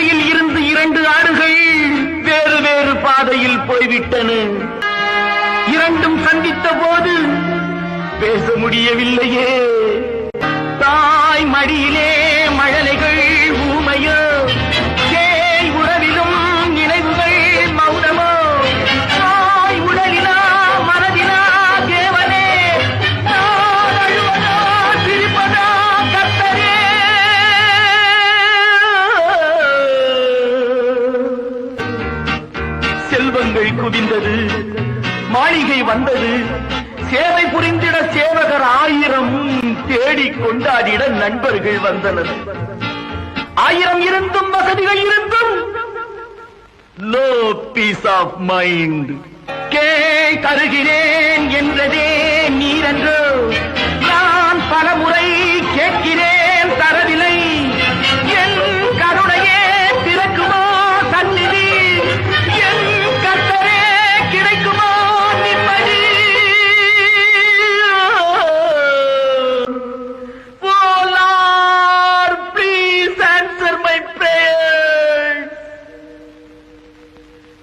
உங்கள் இருந்து இரண்டு ஆடுகள் வேறு வேறு பாதையில் போய்விட்டன. இரண்டும் சந்தித்த போது பேச முடியவில்லையே. தாய் மடியிலே செல்வங்கள் குவிந்தது. மாளிகை வந்தது. சேவை புரிந்திட சேவகர் ஆயிரம் தேடிக் கொண்டாடிட நண்பர்கள் வந்தனர். ஆயிரம் இருந்தும் வசதிகள் இருந்தும். லோ பீஸ் ஆஃப் மைண்ட் கே தருகிறேன் என்றதே நீ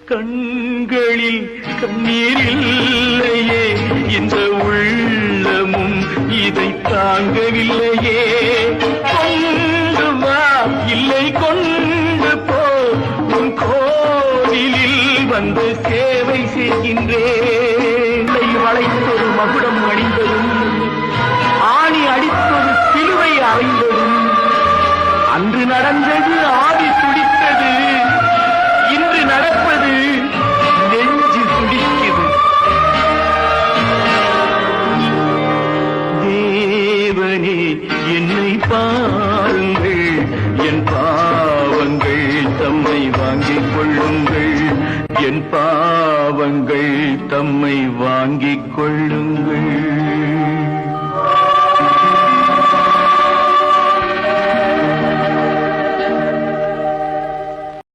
கண்களில் கண்ணீர் இல்லையே. இந்த உள்ளமும் இதை தாங்கவில்லையே. கொண்டு வா இல்லை கொண்டு போ. உன் கோவிலில் வந்து சேவை செய்கின்றேன். கை வளைத்தொரு மகுடம் அணிந்ததும் ஆணி அடித்தொரு சிலுவை அறைந்ததும். அன்று நடந்தது தேவனே என்னை பாருங்கள். என் பாவங்கள் தம்மை வாங்கிக் கொள்ளுங்கள். என் பாவங்கள் தம்மை வாங்கிக் கொள்ளுங்கள்.